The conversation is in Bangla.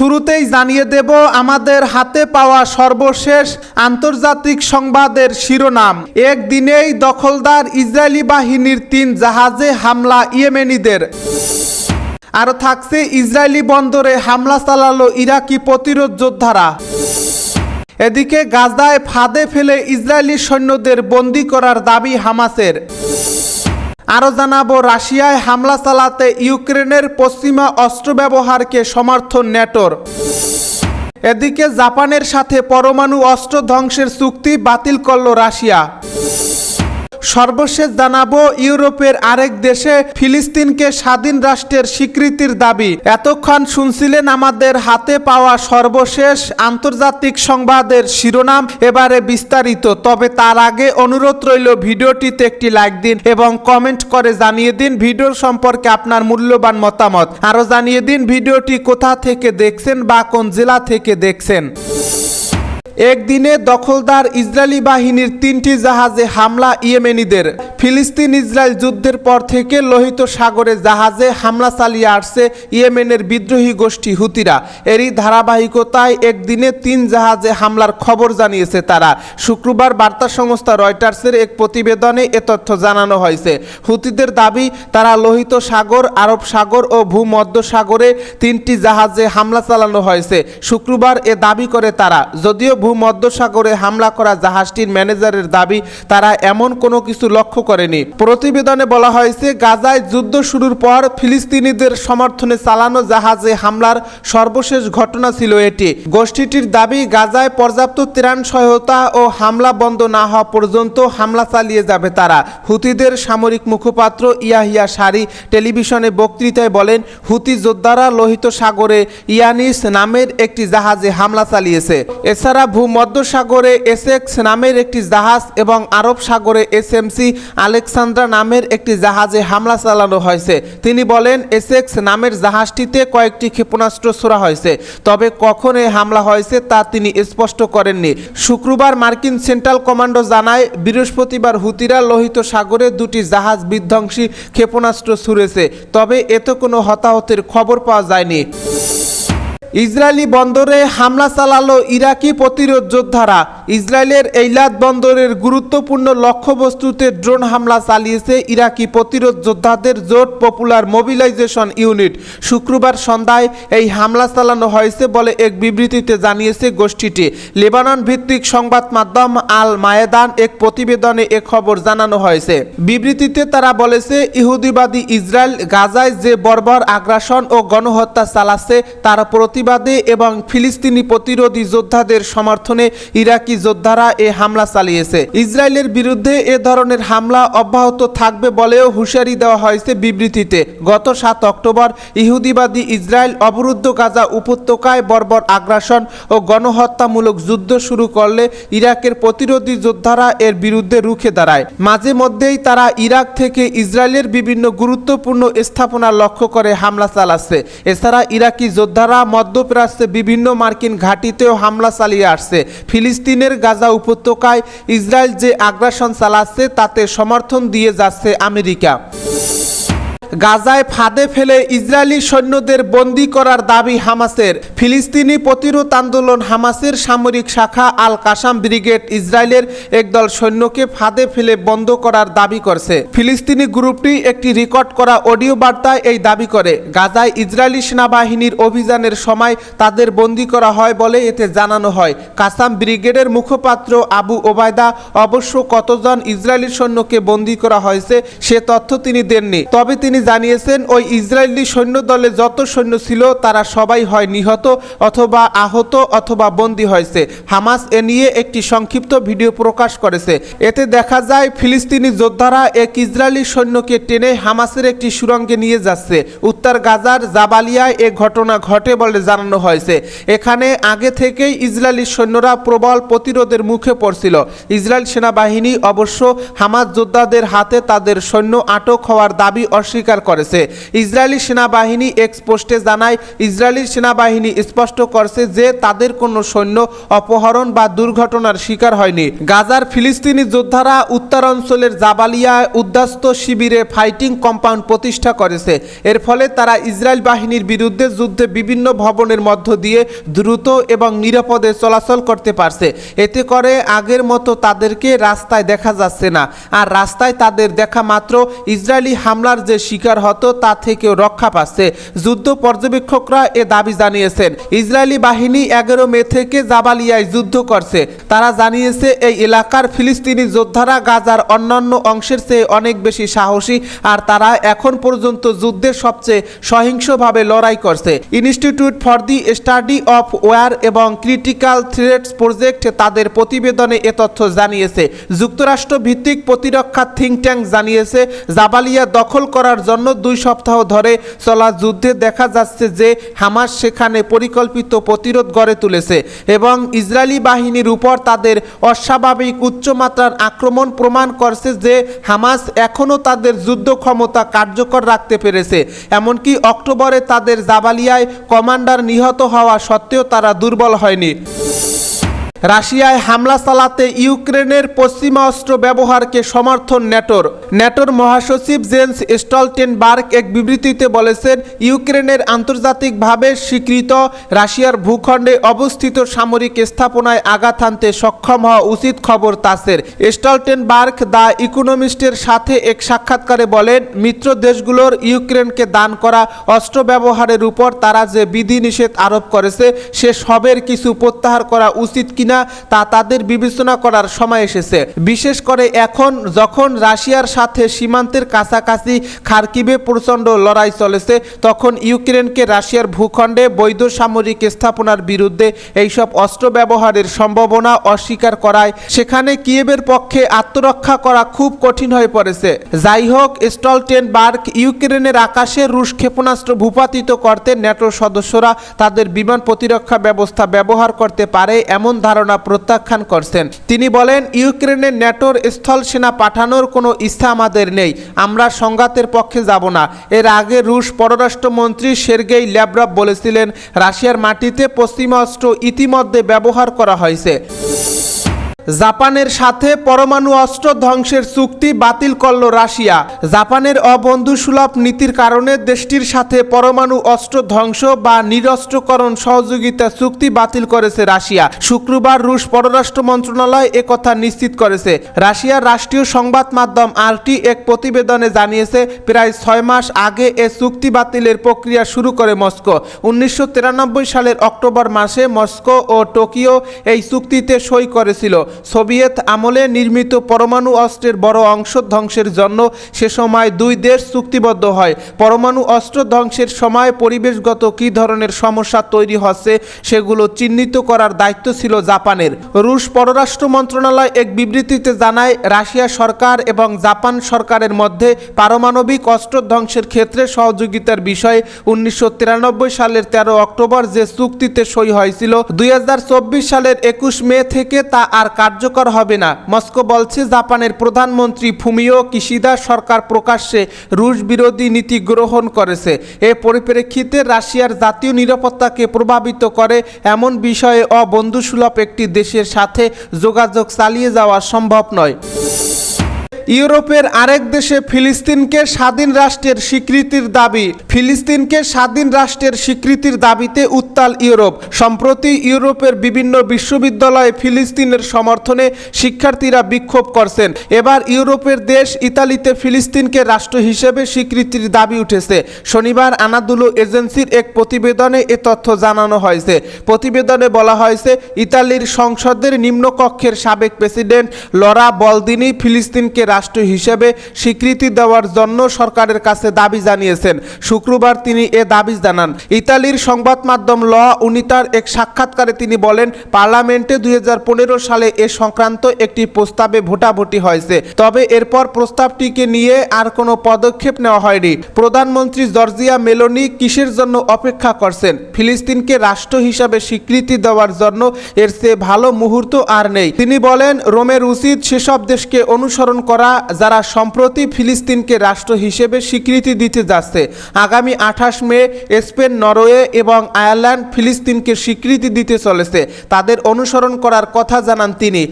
শুরুতেই জানিয়ে দেব, আমাদের হাতে পাওয়া সর্বশেষ আন্তর্জাতিক সংবাদের শিরোনাম। একদিনেই দখলদার ইসরায়েলি বাহিনীর তিন জাহাজে হামলা ইয়েমেনিদের। আরও থাকছে ইসরায়েলি বন্দরে হামলা চালালো ইরাকি প্রতিরোধ যোদ্ধারা। এদিকে গাজায় ফাঁদে ফেলে ইসরায়েলি সৈন্যদের বন্দি করার দাবি হামাসের। আরও জানাব, রাশিয়ায় হামলা চালাতে ইউক্রেনের পশ্চিমা অস্ত্র ব্যবহারকে সমর্থন নেটোর। এদিকে জাপানের সাথে পরমাণু অস্ত্র ধ্বংসের চুক্তি বাতিল করল রাশিয়া। সর্বশেষ জানাব, ইউরোপের আরেক দেশে ফিলিস্তিনকে স্বাধীন রাষ্ট্রের স্বীকৃতির দাবি। এতক্ষণ শুনছিলেন আমাদের হাতে পাওয়া সর্বশেষ আন্তর্জাতিক সংবাদের শিরোনাম, এবারে বিস্তারিত। তবে তার আগে অনুরোধ রইল ভিডিওটিতে একটি লাইক দিন এবং কমেন্ট করে জানিয়ে দিন ভিডিওর সম্পর্কে আপনার মূল্যবান মতামত। আরও জানিয়ে দিন ভিডিওটি কোথা থেকে দেখছেন বা কোন জেলা থেকে দেখছেন। একদিনে দখলদার ইসরায়েলি বাহিনীর তিনটি জাহাজে হামলা ইয়েমেনিদের। ফিলিস্তিন ইসরায়েল যুদ্ধের পর থেকে লোহিত সাগরে জাহাজে হামলা চালিয়ে আসছে ইয়েমেনের বিদ্রোহী গোষ্ঠী হুতিরা। এরই ধারাবাহিকতায় একদিনে তিন জাহাজে হামলার খবর জানিয়েছে তারা। শুক্রবার বার্তা সংস্থা রয়টার্সের এক প্রতিবেদনে এ তথ্য জানানো হয়েছে। হুতিদের দাবি, তারা লোহিত সাগর, আরব সাগর ও ভূমধ্য সাগরে তিনটি জাহাজে হামলা চালানো হয়েছে। শুক্রবার এ দাবি করে তারা। যদিও ভূমধ্যসাগরে হামলা করা জাহাজটির ম্যানেজারের দাবি, তারা এমন কোনো কিছু লক্ষ্য করেনি। প্রতিবেদনে বলা হয়েছে, গাজায় যুদ্ধ শুরুর পর ফিলিস্তিনিদের সমর্থনে চালানো জাহাজে হামলার সর্বশেষ ঘটনা ছিল এটি। গোষ্ঠীটির দাবি, গাজায় পর্যাপ্ত ত্রাণ সহায়তা ও হামলা বন্ধ না হওয়া পর্যন্ত হামলা চালিয়ে যাবে তারা। হুতিদের সামরিক মুখপাত্র ইয়াহিয়া সারি টেলিভিশনে বক্তৃতায় বলেন, হুতি যোদ্ধারা লোহিত সাগরে ইয়ানিস নামের একটি জাহাজে হামলা চালিয়েছে। এছাড়া ভূমধ্যসাগরে এসেক্স নামের একটি জাহাজ এবং আরব সাগরে এসএমসি আলেকসান্দ্রা নামের একটি জাহাজে হামলা চালানো হয়েছে। তিনি বলেন, এসেক্স নামের জাহাজটিতে কয়েকটি ক্ষেপণাস্ত্র ছোড়া হয়েছে। তবে কখন এই হামলা হয়েছে তা তিনি স্পষ্ট করেননি। শুক্রবার মার্কিন সেন্ট্রাল কমান্ডো জানায়, বৃহস্পতিবার হুতিরা লোহিত সাগরে দুটি জাহাজ বিধ্বংসী ক্ষেপণাস্ত্র ছুড়েছে। তবে এতে কোনো হতাহতের খবর পাওয়া যায়নি। ইসরায়েলি বন্দরে হামলা চালালো ইরাকি প্রতিরোধ যোদ্ধারা। ইসরায়েলের এইলাদ বন্দরের গুরুত্বপূর্ণ লক্ষ্যবস্তুতে ড্রোন হামলা চালিয়েছে ইরাকি প্রতিরোধ যোদ্ধাদের জোট পপুলার মোবিলাইজেশন ইউনিট। শুক্রবার সন্ধ্যায় এই হামলা চালানো হয়েছে বলে এক বিবৃতিতে জানিয়েছে গোষ্ঠীটি। লেবানন ভিত্তিক সংবাদ মাধ্যম আল মায়েদান এক প্রতিবেদনে এ খবর জানানো হয়েছে। বিবৃতিতে তারা বলেছে, ইহুদিবাদী ইসরায়েল গাজায় যে বর্বর আগ্রাসন ও গণহত্যা চালাচ্ছে, তার প্রতিবাদে এবং ফিলিস্তিনি প্রতিরোধী যোদ্ধাদের সমর্থনে ইরাকি যোদ্ধারা এ হামলা চালিয়েছে। ইসরায়েলের বিরুদ্ধে এ ধরনের হামলা অব্যাহত থাকবে বলেও হুঁশিয়ারি দেওয়া হয়েছে বিবৃতিতে। গত সাত অক্টোবর ইহুদিবাদী ইসরায়েল অবরুদ্ধ গাজা উপত্যকায় বর্বর আগ্রাসন ও গণহত্যামূলক যুদ্ধ শুরু করলে ইরাকের প্রতিরোধী যোদ্ধারা এর বিরুদ্ধে রুখে দাঁড়ায়। মাঝে মধ্যেই তারা ইরাক থেকে ইসরায়েলের বিভিন্ন গুরুত্বপূর্ণ স্থাপনা লক্ষ্য করে হামলা চালাচ্ছে। এছাড়া ইরাকি যোদ্ধারা মধ্যপ্রাচ্যে বিভিন্ন মার্কিন ঘাঁটিতেও হামলা চালিয়ে আসছে। ফিলিস্তিনের গাজা উপত্যকায় ইসরায়েল যে আগ্রাসন চালাচ্ছে, তাতে সমর্থন দিয়ে যাচ্ছে আমেরিকা। গাজায় ফাঁদে ফেলে ইসরায়েলি সৈন্যদের বন্দী করার দাবি হামাসের। ফিলিস্তিনি প্রতিরোধ আন্দোলন হামাসের সামরিক শাখা আল কাসাম ব্রিগেড ইসরায়েলের একদল সৈন্যকে ফাঁদে ফেলে বন্ধ করার দাবি করছে। ফিলিস্তিনি গ্রুপটি একটি রেকর্ড করা অডিও বার্তায় এই দাবি করে, গাজায় ইসরায়েলি সেনাবাহিনীর অভিযানের সময় তাদের বন্দী করা হয় বলে এতে জানানো হয়। কাসাম ব্রিগেডের মুখপাত্র আবু ওবায়দা, অবশ্য কতজন ইসরায়েলি সৈন্যকে বন্দী করা হয়েছে সে তথ্য তিনি দেননি। তবে তিনি জানিয়েছেন, ওই ইসরায়েলি সৈন্য দলে যত সৈন্য ছিল, তারা সবাই হয় নিহত অথবা আহত অথবা বন্দী হয়েছে। হামাস এ নিয়ে একটি সংক্ষিপ্ত ভিডিও প্রকাশ করেছে। এতে দেখা যায়, ফিলিস্তিনি যোদ্ধারা এক ইসরায়েলি সৈন্যকে টেনে হামাসের একটি সুরঙ্গে নিয়ে যাচ্ছে। উত্তর গাজার জাবালিয়ায় এ ঘটনা ঘটে বলে জানানো হয়েছে। এখানে আগে থেকেই ইসরায়েলি সৈন্যরা প্রবল প্রতিরোধের মুখে পড়ছিল। ইসরায়েল সেনাবাহিনী অবশ্য হামাস যোদ্ধাদের হাতে তাদের সৈন্য আটক হওয়ার দাবি অস্বীকার অস্বীকার করেছে। ইসরায়েলি সেনাবাহিনী এক্স পোস্টে জানায়, ইসরায়েলি সেনাবাহিনী স্পষ্ট করছে যে তাদের কোনো সৈন্য অপহরণ বা দুর্ঘটনার শিকার হয়নি। গাজার ফিলিস্তিনি যোদ্ধারা উত্তরাঞ্চলের জাবালিয়া উদ্বাস্ত শিবিরে ফাইটিং কম্পাউন্ড প্রতিষ্ঠা করেছে। এর ফলে তারা ইসরায়েল বাহিনীর বিরুদ্ধে যুদ্ধে বিভিন্ন ভবনের মধ্য দিয়ে দ্রুত এবং নিরাপদে চলাচল করতে পারছে। এতে করে আগের মতো তাদেরকে রাস্তায় দেখা যাচ্ছে না। আর রাস্তায় তাদের দেখা মাত্র ইসরায়েলি হামলার যে শিকার হতো, তা থেকেও রক্ষা পাচ্ছে। যুদ্ধ পর্যবেক্ষকরা এ দাবি জানিয়েছেন। ইসরায়েলি বাহিনী এগারো মে থেকে জাবালিয়ায় যুদ্ধ করছে। তারা জানিয়েছে, এই এলাকার ফিলিস্তিনি যোদ্ধারা গাজার অন্যান্য অংশের চেয়ে অনেক বেশি সাহসী, আর তারা এখন পর্যন্ত যুদ্ধের সবচেয়ে সহিংসভাবে লড়াই করছে। Institute for the Study of War এবং ক্রিটিক্যাল থ্রেটস প্রজেক্ট তাদের প্রতিবেদনে এ তথ্য জানিয়েছে। যুক্তরাষ্ট্র ভিত্তিক প্রতিরক্ষা থিঙ্ক ট্যাঙ্ক জানিয়েছে, জাবালিয়া দখল করার জন্য দুই সপ্তাহ ধরে চলা যুদ্ধে দেখা যাচ্ছে যে হামাস সেখানে পরিকল্পিত প্রতিরোধ গড়ে তুলেছে এবং ইসরায়েলি বাহিনীর উপর তাদের অস্বাভাবিক উচ্চমাত্রার আক্রমণ প্রমাণ করছে যে হামাস এখনও তাদের যুদ্ধ ক্ষমতা কার্যকর রাখতে পেরেছে। এমনকি অক্টোবরে তাদের জাবালিয়ায় কমান্ডার নিহত হওয়া সত্ত্বেও তারা দুর্বল হয়নি। রাশিয়ায় হামলা চালাতে ইউক্রেনের পশ্চিমা অস্ত্র ব্যবহারকে সমর্থন ন্যাটোর। ন্যাটোর মহাসচিব জেন্স স্টলটেনবার্গ এক বিবৃতিতে বলেছেন, ইউক্রেনের আন্তর্জাতিকভাবে স্বীকৃত রাশিয়ার ভূখণ্ডে অবস্থিত সামরিক স্থাপনায় আঘাত হানতে সক্ষম হওয়া উচিত খবর তাসের। স্টলটেনবার্গ দ্য ইকোনমিস্টের সাথে এক সাক্ষাৎকারে বলেন, মিত্র দেশগুলোর ইউক্রেনকে দান করা অস্ত্র ব্যবহারের উপর তারা যে বিধিনিষেধ আরোপ করেছে, সে সবের কিছু প্রত্যাহার করা উচিত কিনা তা তাদের বিবেচনা করার সময় এসেছে। বিশেষ করে এখন যখন রাশিয়ার সাথে সীমান্তের কাছাকাছি খার্কিবে প্রচণ্ড লড়াই চলেছে, তখন ইউক্রেনকে রাশিয়ার ভূখণ্ডে বৈধ সামরিক স্থাপনার বিরুদ্ধে এইসব অস্ত্র ব্যবহারের সম্ভাবনা অস্বীকার করায় সেখানে কিয়েবের পক্ষে আত্মরক্ষা করা খুব কঠিন হয়ে পড়েছে। যাই হোক স্টলটেন স্টলটেনবার্গ ইউক্রেনের আকাশে রুশ ক্ষেপণাস্ত্র ভূপাতিত করতে ন্যাটোর সদস্যরা তাদের বিমান প্রতিরক্ষা ব্যবস্থা ব্যবহার করতে পারে, এমন ধারণা প্রত্যাখ্যান করছেন। তিনি বলেন, ইউক্রেনের ন্যাটোর স্থল সেনা পাঠানোর কোনো ইচ্ছা আমাদের নেই, আমরা সংঘাতের পক্ষে যাব না। এর আগে রুশ পররাষ্ট্রমন্ত্রী সের্গেই ল্যাব্রভ বলেছিলেন, রাশিয়ার মাটিতে পশ্চিমাস্ত্র ইতিমধ্যে ব্যবহার করা হয়েছে। জাপানের সাথে পরমাণু অস্ত্র ধ্বংসের চুক্তি বাতিল করল রাশিয়া। জাপানের অবন্ধুসুলভ নীতির কারণে দেশটির সাথে পরমাণু অস্ত্র ধ্বংস বা নিরস্ত্রকরণ সহযোগিতা চুক্তি বাতিল করেছে রাশিয়া। শুক্রবার রুশ পররাষ্ট্র মন্ত্রণালয় একথা নিশ্চিত করেছে। রাশিয়ার রাষ্ট্রীয় সংবাদ মাধ্যম আরটি এক প্রতিবেদনে জানিয়েছে, প্রায় ছয় মাস আগে এ চুক্তি বাতিলের প্রক্রিয়া শুরু করে মস্কো। উনিশশো তিরানব্বই সালের অক্টোবর মাসে মস্কো ও টোকিও এই চুক্তিতে সই করেছিল। সোভিয়েত আমলে নির্মিত পরমাণু অস্ত্রের বড় অংশ ধ্বংসের জন্য সে সময় দুই দেশ চুক্তিবদ্ধ হয়। পরমাণু অস্ত্র ধ্বংসের সময় পরিবেশগত কী ধরনের সমস্যা তৈরি হচ্ছে সেগুলো চিহ্নিত করার দায়িত্ব ছিল জাপানের। রুশ পররাষ্ট্র মন্ত্রণালয় এক বিবৃতিতে জানায়, রাশিয়া সরকার এবং জাপান সরকারের মধ্যে পারমাণবিক অস্ত্র ধ্বংসের ক্ষেত্রে সহযোগিতার বিষয়ে উনিশশো তিরানব্বই সালের তেরো অক্টোবর যে চুক্তিতে সই হয়েছিল, দুই হাজার চব্বিশ সালের একুশ মে থেকে তা আর কার্যকর হবে না। মস্কো বলছে, জাপানের প্রধানমন্ত্রী ফুমিও কিশিদা সরকার প্রকাশ্যে রুশ বিরোধী নীতি গ্রহণ করেছে। এ পরিপ্রেক্ষিতে রাশিয়ার জাতীয় নিরাপত্তাকে প্রভাবিত করে এমন বিষয়ে অবন্ধুসুলভ একটি দেশের সাথে যোগাযোগ চালিয়ে যাওয়া সম্ভব নয়। ইউরোপের আরেক দেশে ফিলিস্তিনকে স্বাধীন রাষ্ট্রের স্বীকৃতির দাবি। ফিলিস্তিনকে স্বাধীন রাষ্ট্রের স্বীকৃতির দাবিতে উত্তাল ইউরোপ। সম্প্রতি ইউরোপের বিভিন্ন বিশ্ববিদ্যালয়ে ফিলিস্তিনের সমর্থনে শিক্ষার্থীরা বিক্ষোভ করছেন। এবার ইউরোপের দেশ ইতালিতে ফিলিস্তিনকে রাষ্ট্র হিসেবে স্বীকৃতির দাবি উঠেছে। শনিবার আনাদুলো এজেন্সির এক প্রতিবেদনে এ তথ্য জানানো হয়েছে। প্রতিবেদনে বলা হয়েছে, ইতালির সংসদের নিম্নকক্ষের সাবেক প্রেসিডেন্ট লরা বলদিনি ফিলিস্তিনকে রাষ্ট্র হিসেবে স্বীকৃতি দেওয়ার জন্য সরকারের কাছে দাবি জানিয়েছেন। শুক্রবার তিনি এ দাবি জানান। ইতালির সংবাদ মাধ্যম ল উনিটার এক সাক্ষাৎকারে তিনি বলেন, পার্লামেন্টে দুই সালে এ সংক্রান্ত একটি প্রস্তাবে ভোটাভুটি হয়েছে। তবে এরপর প্রস্তাবটিকে নিয়ে আর কোনো পদক্ষেপ নেওয়া হয়নি। প্রধানমন্ত্রী জর্জিয়া মেলোনি কিসের জন্য অপেক্ষা করছেন? ফিলিস্তিনকে রাষ্ট্র হিসাবে স্বীকৃতি দেওয়ার জন্য এর চেয়ে ভালো মুহূর্ত আর নেই। তিনি বলেন, রোমের উচিত সেসব দেশকে অনুসরণ করা রাষ্ট্ররা যারা সম্প্রতি ফিলিস্তিনকে রাষ্ট্র হিসেবে স্বীকৃতি দিতে যাচ্ছে, আগামী আঠাশ মে স্পেন, নরওয়ে এবং আয়ারল্যান্ড ফিলিস্তিনকে স্বীকৃতি দিতে চলেছে, তাদের অনুসরণ করার কথা জানান তিনি।